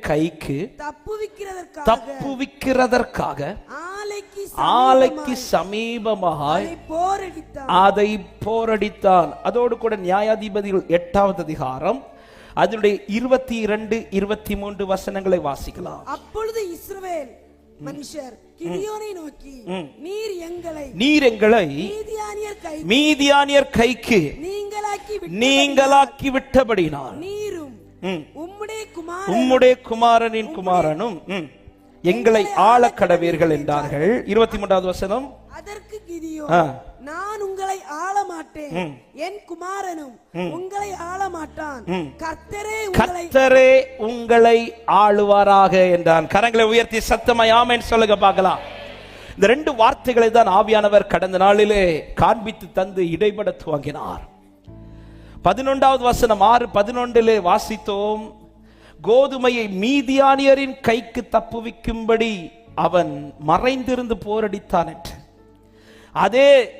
கைக்கு தப்புவிக்கிறதற்காக ஆலைக்கு சமீபமாய் அதை போரடித்தான். அதை போரடித்தான். அதோடு கூட நியாயாதிபதிகள் எட்டாவது அதிகாரம் அதனுடைய இருபத்தி இரண்டு இருபத்தி மூன்று வசனங்களை வாசிக்கலாம். அப்பொழுது இஸ்ரவேல் மனுஷர் கிதியோனை நோக்கி நீர் எங்களை நீர் எங்களை மீதியானியர் கைக்கு நீங்களாக்கி விட்டு நீங்களாக்கி விட்டபடினால் ம், உம்முடைய குமார் உம்முடைய குமாரனின் குமாரனும் எங்களை ஆளக் கடவீர்கள் என்றார்கள். இருபத்தி மூன்றாவது வசனம். அதற்கு கிதியோ. நான் உங்களை ஆள மாட்டேன் என் குமாரனும் உங்களை ஆள மாட்டான் கர்த்தரே உங்களை கத்தரே உங்களை ஆளுவாராக என்றான். கரங்களை உயர்த்தி சத்தமாய் ஆமென். சொல்லுங்க பார்க்கலாம். இந்த ரெண்டு வார்த்தைகளை தான் ஆவியானவர் கடந்த நாளிலே காண்பித்து தந்து இடைபட துவங்கினார் பதினொன்றாவது வசனம் ஆறு பதினொன்றிலே வாசித்தோம். கோதுமையை மீதியானியரின் கைக்கு தப்புவிக்கும்படி அவன் மறைந்திருந்து போரடித்தான் என்று. அதே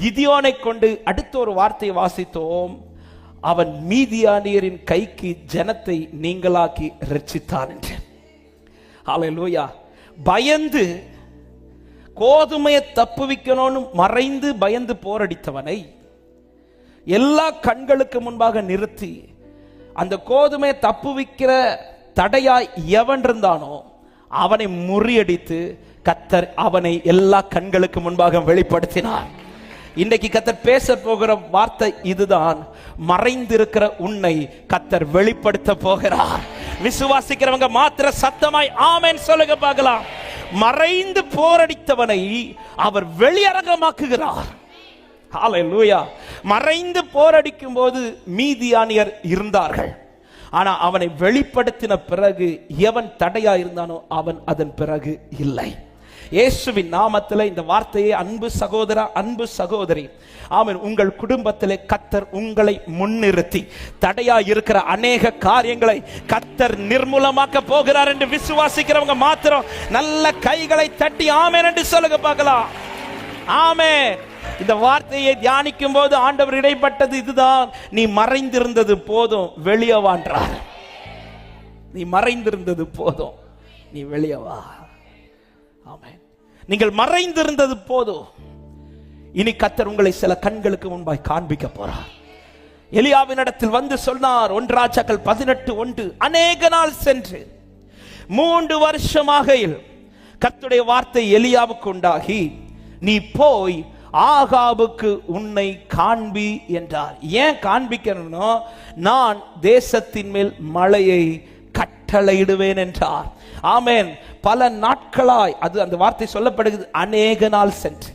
கிதியோனை கொண்டு அடுத்த ஒரு வார்த்தையை வாசித்தோம். அவன் மீதியானியரின் கைக்கு ஜனத்தை நீங்களாக்கி ரட்சித்தான் என்று. ஹalleluya. பயந்து கோதுமையை தப்புவிக்கணும்னு மறைந்து பயந்து போரடித்தவனை எல்லா கண்களுக்கு முன்பாக நிறுத்தி அந்த கோதுமையை தப்புவிக்கிற தடையாய் எவன் இருந்தானோ அவனை முறியடித்து கத்தர் அவனை எல்லா கண்களுக்கு முன்பாக வெளிப்படுத்தினார். இன்றைக்கு கத்தர் பேச போகிற வார்த்தை இதுதான். மறைந்திருக்கிற உன்னை கத்தர் வெளிப்படுத்த போகிறார். விசுவாசிக்கிறவங்க மாத்திர சத்தமாய் ஆமேன் சொல்லுங்க பார்க்கலாம். மறைந்து போரடித்தவனை அவர் வெளியரங்கமாக்குகிறார் ஹalleluya மறைந்து போரடிக்கும் போது மீதியானியர் இருந்தார்கள். ஆனா அவனை வெளிப்படுத்தின பிறகு எவன் தடையா இருந்தானோ அவன் அதன் பிறகு இல்லை. இயேசுவின் நாமத்திலே இந்த வார்த்தையை அன்பு சகோதரா அன்பு சகோதரி ஆமென். உங்கள் குடும்பத்திலே கத்தர் உங்களை முன்னிறுத்தி தடையா இருக்கிற அநேக காரியங்களை கத்தர் நிர்மூலமாக்க போகிறார் என்று விசுவாசிக்கிறவங்க மாத்திரம் நல்ல கைகளை தட்டி ஆமேன் என்று சொல்லுங்க பார்க்கலாம். ஆமே இந்த வார்த்தையை தியானிக்கும் போது ஆண்டவர் இடைப்பட்டது இதுதான். நீ மறைந்திருந்தது போதும் வெளியே வான்றார் நீ மறைந்திருந்தது போதும் நீ வெளியே வா. நீங்கள் மறைந்திருந்தது போதும். இனி கத்தர் உங்களை சில கண்களுக்கு முன்பாய் காண்பிக்க போறார். எலியாவின் இடத்தில் வந்து சொன்னார் ஒன்றாச்சாக்கள் பதினெட்டு ஒன்று அநேக நாள் சென்று மூன்று வருஷமாக கத்துடைய வார்த்தை எலியாவுக்கு உண்டாகி நீ போய் ஆகாபுக்கு உன்னை காண்பி என்றார். ஏன் காண்பிக்கணும்னோ நான் தேசத்தின் மேல் மழையை கட்டளையிடுவேன் என்றார். ஆமேன். பல நாட்களாய் அது அந்த வார்த்தை சொல்லப்படுகிறது அநேக நாள் சென்று.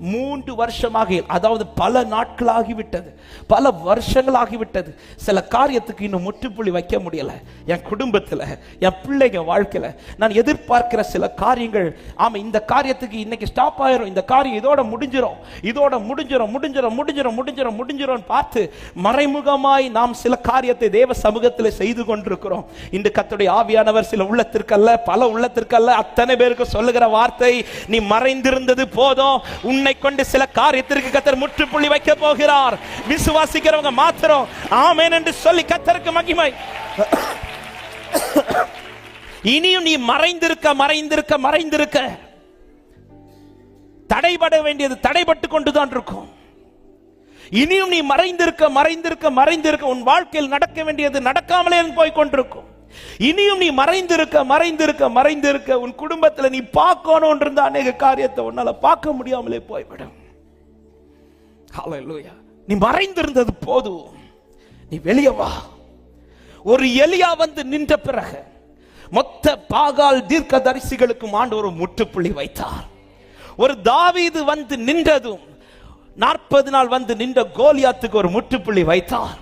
மூன்று வருஷமாக அதாவது பல நாட்களாகிவிட்டது. பல வருஷங்களாகிவிட்டது. சில காரியத்துக்கு இன்னும் முற்றுப்புள்ளி வைக்க முடியல. என் குடும்பத்தில் என் பிள்ளைங்க வாழ்க்கையில நான் எதிர்பார்க்கிற சில காரியங்கள் ஆமா இந்த காரியத்துக்கு இன்னைக்கு ஸ்டாப் ஆயிரும். இந்த காரியம் இதோட முடிஞ்சிடும் இதோட முடிஞ்சிடும் முடிஞ்சிடும் முடிஞ்சிடும் முடிஞ்சிடும் முடிஞ்சிடும் பார்த்து மறைமுகமாய் நாம் சில காரியத்தை தேவ சமூகத்தில் செய்து கொண்டிருக்கிறோம். இன்று கத்துடைய ஆவியானவர் சில உள்ளத்திற்கல்ல பல உள்ளத்திற்கல்ல அத்தனை பேருக்கு சொல்லுகிற வார்த்தை நீ மறைந்திருந்தது போதும். உன்னை உன்னை கொண்டு சில காரியத்திற்கு கத்தர் முற்றுப்புள்ளி வைக்க போகிறார். விசுவாசிக்கிறவங்க மாத்திரம் ஆமேன் என்று சொல்லி கத்தருக்கு மகிமை. இனியும் நீ மறைந்திருக்க மறைந்திருக்க மறைந்திருக்க. தடைபட வேண்டியது தடைபட்டு கொண்டுதான் இருக்கும். இனியும் நீ மறைந்திருக்க மறைந்திருக்க மறைந்திருக்க. உன் வாழ்க்கையில் நடக்க வேண்டியது நடக்காமலே போய் கொண்டிருக்கும். இனியும் நீ மறைந்திருக்க மறைந்திருக்க மறைந்திருக்க உன் குடும்பத்தில் நீ பார்க்கணும் இருந்த அநேக காரியத்தை உன்னால பார்க்க முடியாமலே போய்விடும். நீ மறைந்திருந்தது போதும். நீ வெளியே வா. ஒரு எலியா வந்து நின்ற பிறகு மொத்த பாகால் தீர்க்க தரிசிகளுக்கும் ஆண்டு ஒரு முற்றுப்புள்ளி வைத்தார். ஒரு தாவீது வந்து நின்றதும் நாற்பது நாள் வந்து நின்ற கோலியாத்துக்கு ஒரு முற்றுப்புள்ளி வைத்தார்.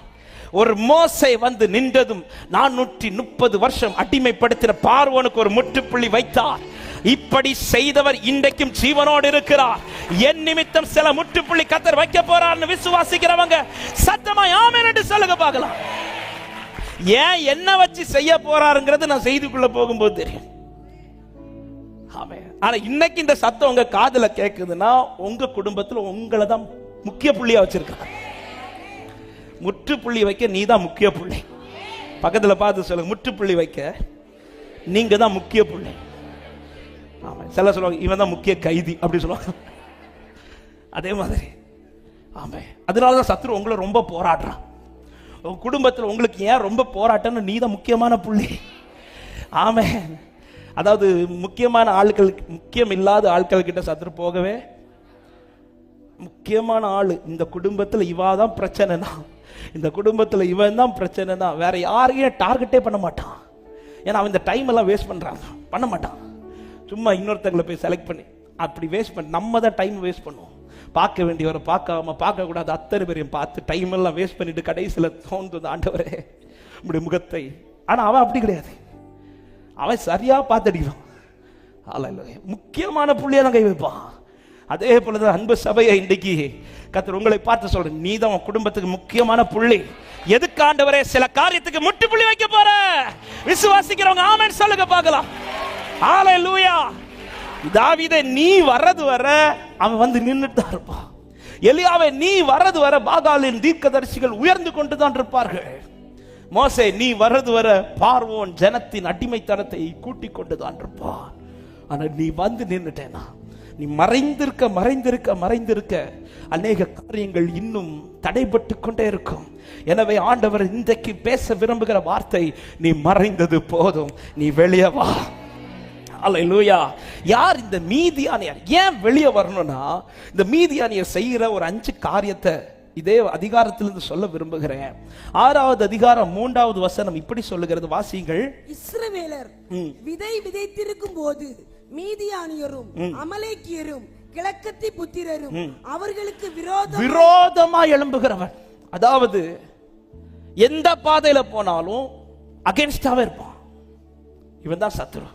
ஒரு மோசை வந்து நின்றதும் நானூற்றி முப்பது வருஷம் அடிமைப்படுத்தின பார்வனுக்கு ஒரு முற்றுப்புள்ளி வைத்தார். இப்படி செய்தவர் இன்றைக்கும் ஜீவனோடு இருக்கிறார். என் நிமித்தம் சில முற்றுப்புள்ளி கத்தர் வைக்க போறார்னு விசுவாசிக்கிறவங்க சத்தமா ஆமென் என்று சொல்லுங்க பார்க்கலாம். ஏன் என்ன வச்சு செய்ய போறாருங்கிறது நான் செய்திக்குள்ள போகும்போது தெரியும். ஆமென். ஆனா இன்னைக்கு இந்த சத்தம் உங்க காதுல கேக்குதுன்னா உங்க குடும்பத்துல உங்களை தான் முக்கிய புள்ளியா வச்சிருக்காங்க. முற்றுப்புள்ளி வைக்க நீ தான் முக்கிய புள்ளி. பக்கத்தில் பார்த்து சொல்லுங்க முற்றுப்புள்ளி வைக்க நீங்க தான் முக்கிய புள்ளி. ஆமாம் சில சொல்லுவாங்க இவன் தான் முக்கிய கைதி அப்படி சொல்லுவாங்க. அதே மாதிரி. ஆமாம் அதனால தான் சத்ரு உங்களை ரொம்ப போராடுறான். உங்கள் குடும்பத்தில் உங்களுக்கு ஏன் ரொம்ப போராட்டம்னு நீ தான் முக்கியமான புள்ளி. ஆமாம் அதாவது முக்கியமான ஆட்கள் முக்கியம் இல்லாத ஆட்கள் கிட்ட சத்ரு போகவே முக்கியமான ஆள். இந்த குடும்பத்தில் இவா தான் பிரச்சனைனா. இந்த குடும்பத்தில் இவன் தான் பிரச்சனைனா. வேற யாரையும் டார்கெட்டே பண்ண மாட்டான். ஏன்னா அவன் இந்த டைம் எல்லாம் வேஸ்ட் பண்ணுறான் பண்ண மாட்டான். சும்மா இன்னொருத்தங்களை போய் செலக்ட் பண்ணி. அப்படி வேஸ்ட் பண்ணி நம்ம தான் டைம் வேஸ்ட் பண்ணுவோம். பார்க்க வேண்டியவரை பார்க்காம பார்க்கக்கூடாது அத்தனை பேரையும் பார்த்து டைம் எல்லாம் வேஸ்ட் பண்ணிட்டு கடைசியில் தோன்றது ஆண்டவரே. இப்படி முகத்தை. ஆனால் அவன் அப்படி கிடையாது. அவன் சரியாக பார்த்துடிக்கிறான் அல்ல முக்கியமான புள்ளியை தான் கை வைப்பான். அதே போலதான் அன்பு சபையை இன்றைக்கு கத்தர் உங்களை பார்த்து சொல்றேன் நீ தான் உன் குடும்பத்துக்கு முக்கியமான புள்ளி. எதுக்கு ஆண்டவரே சில காரியத்துக்கு முட்டு புள்ளி வைக்க போற? விசுவாசிக்கிறவங்க ஆமன் சொல்லுங்க பார்க்கலாம். ஆலை லூயா தாவித நீ வர்றது வர அவன் வந்து நின்றுட்டு தான் இருப்பான். எலியாவை நீ வர்றது வர பாகாலின் தீர்க்கதரிசிகள் உயர்ந்து கொண்டு தான் இருப்பார்கள். மோசே நீ வர்றது வர பார்வோன் ஜனத்தின் அடிமைத்தனத்தை கூட்டிக் கொண்டு தான் இருப்பான். ஆனால் நீ வந்து நின்றுட்டேனா நீ மறைந்திருக்க மறைந்திருக்க மறைந்திருக்க அநேக காரியங்கள் இன்னும் தடைபட்டு கொண்டே இருக்கும். எனவே ஆண்டவர் இன்றைக்கு பேச விரும்புகிற வார்த்தை நீ மறைந்தது போதும் நீ வெளியே வா. அல்லேலூயா யார் இந்த மீதியானியர்? ஏன் வெளியே வரணும்னா இந்த மீதியானியர் செய்கிற ஒரு அஞ்சு காரியத்தை இதே அதிகாரத்திலிருந்து சொல்ல விரும்புகிறேன். ஆறாவது அதிகாரம் மூன்றாவது வசனம் இப்படி சொல்லுகிறது. வாசிங்கள் இஸ்ரவேலர் விதை விதைத்திருக்கும் போது மீதியானியரும் அமலேக்கியரும் கிழக்கத்தி புத்திரரும் அவர்களுக்கு விரோதம் விரோதமா எழும்புகிறவன் அதாவது எந்த பாதையில போனாலும் அகேன்ஸ்டாவே இருப்பான். இவன் தான் சத்துரு.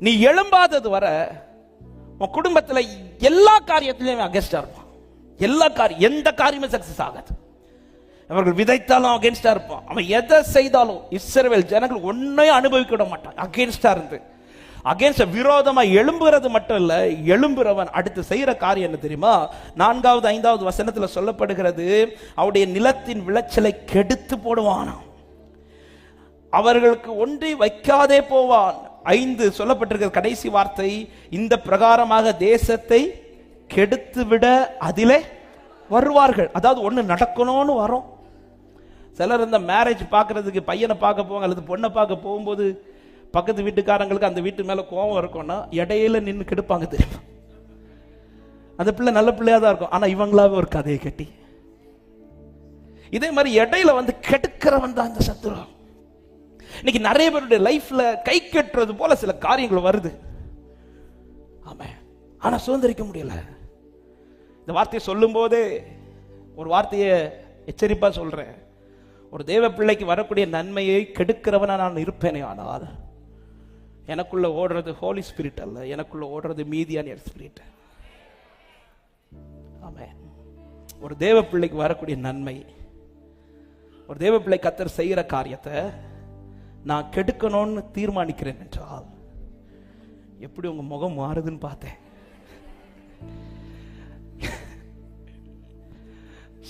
நீ எழும்பாதது வர உன் குடும்பத்துல எல்லா காரியத்திலையும் அகேன்ஸ்டா இருப்பான். எல்லா காரியம் எந்த காரியமே சக்சஸ் ஆகாது. அவர்கள் விதைத்தாலும் அகேன்ஸ்டா இருப்பான். அவன் எதை செய்தாலும் இஸ்ரவேல் ஜனங்கள் ஒன்னையும் அனுபவிக்க விட மாட்டான். அகேன்ஸ்டா இருந்து. அகேன்ஸ்ட் விரோதமா எழும்புறது மட்டும் இல்ல எழும்புறவன் அடுத்து செய்யற காரியம் என்ன தெரியுமா? நான்காவது ஐந்தாவது வசனத்துல சொல்லப்படுகிறது அவருடைய நிலத்தின் விளைச்சலை கெடுத்து போடுவானாம். அவர்களுக்கு ஒன்றி வைக்காதே போவான். ஐந்து சொல்லப்பட்டிருக்கிற கடைசி வார்த்தை இந்த பிரகாரமாக தேசத்தை கெடுத்து விட அதிலே வருவார்கள். அதாவது ஒன்று நடக்கணும்னு வரும். சிலர் இந்த மேரேஜ் பார்க்கறதுக்கு பையனை பார்க்க போவாங்க அல்லது பொண்ணை பார்க்க போகும்போது பக்கத்து வீட்டுக்காரங்களுக்கு அந்த வீட்டு மேலே கோபம் இருக்கும்னா இடையில நின்று கெடுப்பாங்க தெரியுமா? அந்த பிள்ளை நல்ல பிள்ளையா தான் இருக்கும். ஆனால் இவங்களாவே ஒரு கதையை கட்டி. இதே மாதிரி இடையில வந்து கெடுக்கிறவன் தான் இந்த சத்துரு இன்னைக்கு நிறைய பேருடைய லைஃப்ல கை கட்டுறது போல சில காரியங்கள் வருது. ஆமா ஆனா சுதந்திரிக்க முடியல. இந்த வார்த்தையை சொல்லும் போதே ஒரு வார்த்தையை எச்சரிப்பா சொல்றேன். ஒரு தேவ பிள்ளைக்கு வரக்கூடிய நன்மையை கெடுக்கிறவனா நான் இருப்பேனே ஆனால் எனக்குள்ளே ஓடுறது ஹோலி ஸ்பிரிட் அல்ல. எனக்குள்ளே ஓடுறது மீதியான ஸ்பிரிட் ஆமாம் ஒரு தேவ பிள்ளைக்கு வரக்கூடிய நன்மை. ஒரு தேவ பிள்ளை கத்தர் செய்கிற காரியத்தை நான் கெடுக்கணும்னு தீர்மானிக்கிறேன் என்றால் எப்படி உங்கள் முகம் மாறுதுன்னு பார்த்தேன்.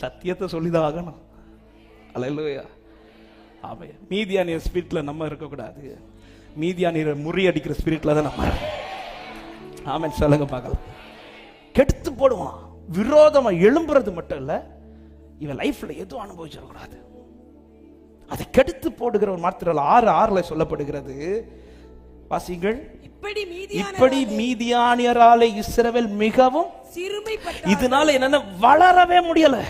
சத்தியத்தை சொல்லிதான் ஆகணும். அல்லையா ஆமாம் மீதியான ஸ்பீட்டில் நம்ம இருக்கக்கூடாது. மீதியானியரை முறியடிக்கிற ஸ்பிரிட்ல தான் நம்ம ஆமென் சொல்லுங்க பார்க்கலாம். கெடுத்து போடுவான். விரோதமா எழும்புறது மட்டும் இல்ல இவன் லைஃப்ல எதுவும் அனுபவிச்சிடக்கூடாது. அதை கெடுத்து போடுகிற ஒரு மாத்திரம் ஆறு ஆறுல சொல்லப்படுகிறது. வாசிங்கள் இப்படி இப்படி மீதியான மீதியானியராலே இஸ்ரவேல் மிகவும் இதனால என்னன்னா வளரவே முடியல.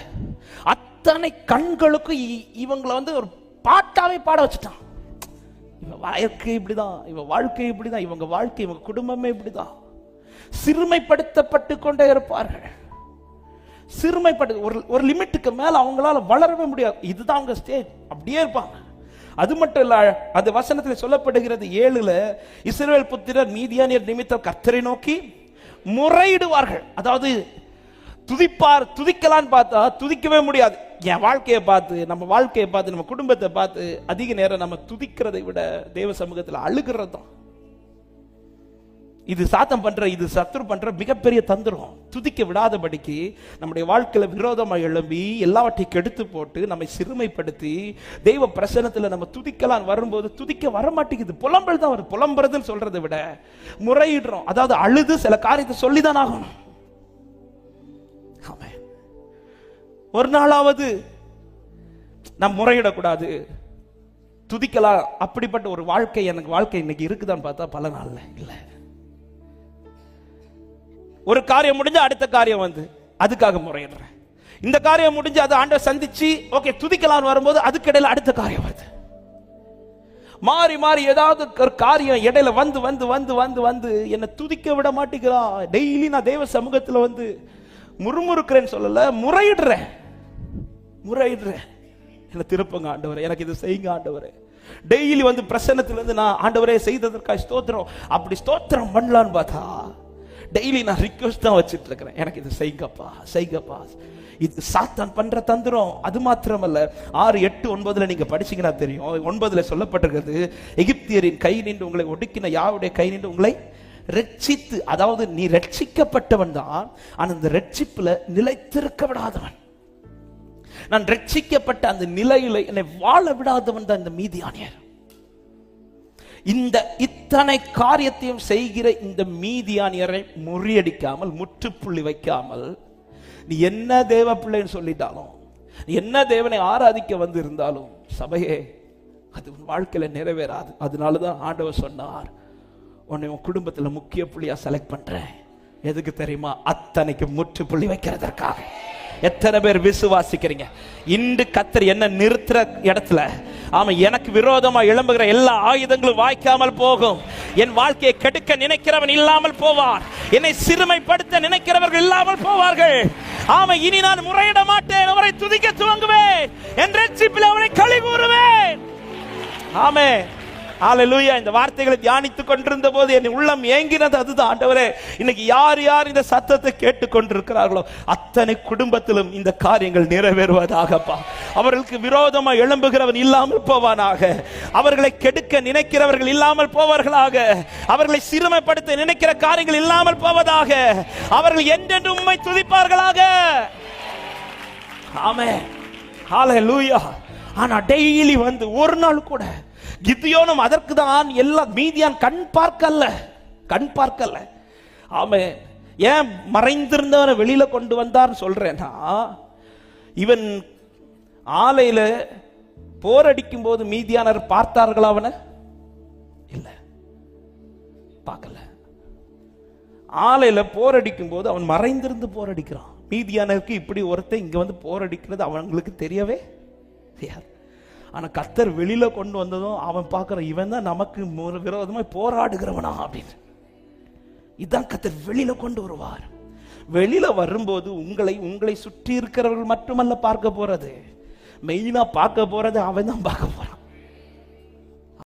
அத்தனை கண்களுக்கு இ- இவங்களை வந்து ஒரு பாட்டாவே பாட வச்சுட்டான். இவன் வாழ்க்கை இப்படிதான் இவன் வாழ்க்கை இப்படிதான் இவங்க வாழ்க்கை இவங்க குடும்பமே இப்படிதான். சிறுமைப்படுத்தப்பட்டு கொண்டே இருப்பார்கள். சிறுமைப்பட்டு ஒரு ஒரு லிமிட்டுக்கு மேல அவங்களால வளரவே முடியாது. இதுதான் அவங்க ஸ்டேஜ் அப்படியே இருப்பாங்க. அது மட்டும் இல்ல அந்த வசனத்தில் சொல்லப்படுகிறது ஏழுல இஸ்ரேல் புத்திரர் மீதியானியர் நிமித்தம் கர்த்தரை நோக்கி முறையிடுவார்கள். அதாவது துதிப்பார் துதிக்கலான்னு பார்த்தா துதிக்கவே முடியாது. என் வாழ்க்கையை பார்த்து நம்ம வாழ்க்கையை பார்த்து நம்ம குடும்பத்தை பார்த்து அதிக நேரம் நம்ம துதிக்கிறதை விட தேவ சமூகத்தில் அழுகிறது தான் இது சாத்தம் பண்ற இது சத்துரு பண்ற மிகப்பெரிய தந்திரம். துதிக்க விடாதபடிக்கு நம்முடைய வாழ்க்கையில விரோதமாக எழும்பி எல்லாவற்றையும் கெடுத்து போட்டு நம்மை சிறுமைப்படுத்தி தெய்வ பிரசனத்துல நம்ம துதிக்கலாம் வரும்போது துதிக்க வர மாட்டேங்குது புலம்பல் தான் வரும் புலம்புறதுன்னு சொல்றதை விட முறையிடுறோம். அதாவது அழுது சில காரியத்தை சொல்லிதான் ஆகணும். ஒரு நாளாவது நாம் முறையிடக்கூடாது. துதிக்கலாம் அப்படிப்பட்ட ஒரு வாழ்க்கை எனக்கு வாழ்க்கை இன்னைக்கு இருக்குதான்னு பார்த்தா பல நாள்ல இல்லை. ஒரு காரியம் முடிஞ்சு அடுத்த காரியம் வந்து அதுக்காக முறையிடுறேன். இந்த காரியம் முடிஞ்சு அதை ஆண்டவர் சந்திச்சு ஓகே துதிக்கலாம்னு வரும்போது அதுக்கிடையில அடுத்த காரியம் வருது. மாறி மாறி ஏதாவது ஒரு காரியம் இடையில வந்து வந்து வந்து வந்து வந்து என்னை துதிக்க விட மாட்டேங்கிறா. டெய்லி நான் தெய்வ சமூகத்தில் வந்து முறுமுறுக்கிறேன்னு சொல்லல முறையிடுறேன். முறையிடுறேன். என்ன திருப்புங்க ஆண்டவரே எனக்கு இது செய்யுங்க ஆண்டவரே. டெய்லி வந்து பிரசன்னத்துல இருந்து நான் ஆண்டவரே செய்ததற்காக ஸ்தோத்திரம். அப்படி ஸ்தோத்திரம் பண்ணலான்னு பார்த்தா டெய்லி நான் ரிக்வஸ்ட் தான் வச்சுட்டு இருக்கிறேன் எனக்கு இது செய்யுங்கப்பா செய்யுங்கப்பா இது சாத்தான் பண்ற தந்திரம். அது மாத்திரமல்ல. ஆறு எட்டு ஒன்பதுல நீங்க படிச்சீங்கன்னா தெரியும். ஒன்பதுல சொல்லப்பட்டிருக்கிறது எகிப்தியரின் கை நின்று உங்களை ஒடுக்கின யாருடைய கை நின்று உங்களை ரட்சித்து அதாவது நீ ரட்சிக்கப்பட்டவன் தான் ஆனால் இந்த ரட்சிப்புல நிலைத்திருக்க விடாதவன். நான் ரட்சிக்கப்பட்ட அந்த நிலையில என்னை வாழ விடாதவன் தான் இந்த மீதியானியர். இந்த இத்தனை காரியத்தையும் செய்கிற இந்த மீதியானியரை முறியடிக்காமல் முற்றுப்புள்ளி வைக்காமல் நீ என்ன தேவ பிள்ளைன்னு சொல்லிட்டாலும் நீ என்ன தேவனை ஆராதிக்க வந்து இருந்தாலும் சபையே அது உன் வாழ்க்கையில நிறைவேறாது. அதனால தான் ஆண்டவர் சொன்னார் உன்னை உன் குடும்பத்துல முக்கிய புள்ளியா செலக்ட் பண்றேன். எதுக்கு தெரியுமா? அத்தனைக்கு முற்றுப்புள்ளி வைக்கிறதற்காக. எத்தனை பேர் விசுவாசிக்கிறீங்க? இன்று கத்தர் என்ன நிறுத்துற இடத்துல ஆமா எனக்கு விரோதமா எழும்புகிற எல்லா ஆயுதங்களும் வாய்க்காமல் போகும். என் வாழ்க்கையை கெடுக்க நினைக்கிறவன் இல்லாமல் போவார். என்னை சிறுமைப்படுத்த நினைக்கிறவர்கள் இல்லாமல் போவார்கள். ஆமா இனி நான் முறையிட மாட்டேன் அவரை துதிக்க துவங்குவேன். என் ரட்சிப்பில் அவனை கழிவுறுவேன். ஆமே. ஹalleluya. இந்த வார்த்தைகளை தியானித்துக் கொண்டிருந்த போது என் உள்ளம் ஏங்கினது அதுதான். ஆண்டவரே இன்னைக்கு யார் யார் இந்த சத்தத்தை கேட்டுக்கொண்டிருக்கிறார்களோ அத்தனை குடும்பத்திலும் இந்த காரியங்கள் நிறைவேறுவதாகப்பா. அவர்களுக்கு விரோதமாக எழும்புகிறவன் இல்லாமல் போவானாக. அவர்களை கெடுக்க நினைக்கிறவர்கள் இல்லாமல் போவார்களாக. அவர்களை சிறுமைப்படுத்த நினைக்கிற காரியங்கள் இல்லாமல் போவதாக. அவர்கள் என்றென்று உண்மை துதிப்பார்களாக. ஆமே லூயா ஆனா டெய்லி வந்து ஒரு நாள் கூட கித்தியோனும் அதற்கு தான் எல்லாம் மீதியான் கண் பார்க்கல கண் பார்க்கல ஆமே ஏன் மறைந்திருந்தவனை வெளியில கொண்டு வந்தார்னு சொல்றேன்னா இவன் ஆலையில போரடிக்கும் போது மீதியானர் பார்த்தார்கள் அவனை? இல்ல. பார்க்கல. ஆலையில போரடிக்கும் போது அவன் மறைந்திருந்து போரடிக்கிறான் மீதியானருக்கு இப்படி ஒருத்தன் இங்க வந்து போரடிக்கிறது அவங்களுக்கு தெரியவே தெரியாது. ஆனால் கத்தர் வெளியில் கொண்டு வந்ததும் அவன் பார்க்குற இவன் தான் நமக்கு விரோதமாக போராடுகிறவனா அப்படின்னு. இதான் கத்தர் வெளியில் கொண்டு வருவார். வெளியில் வரும்போது உங்களை உங்களை சுற்றி இருக்கிறவர்கள் மட்டுமல்ல பார்க்க போகிறது மெயினாக பார்க்க போகிறது அவன் தான் பார்க்க போகிறான்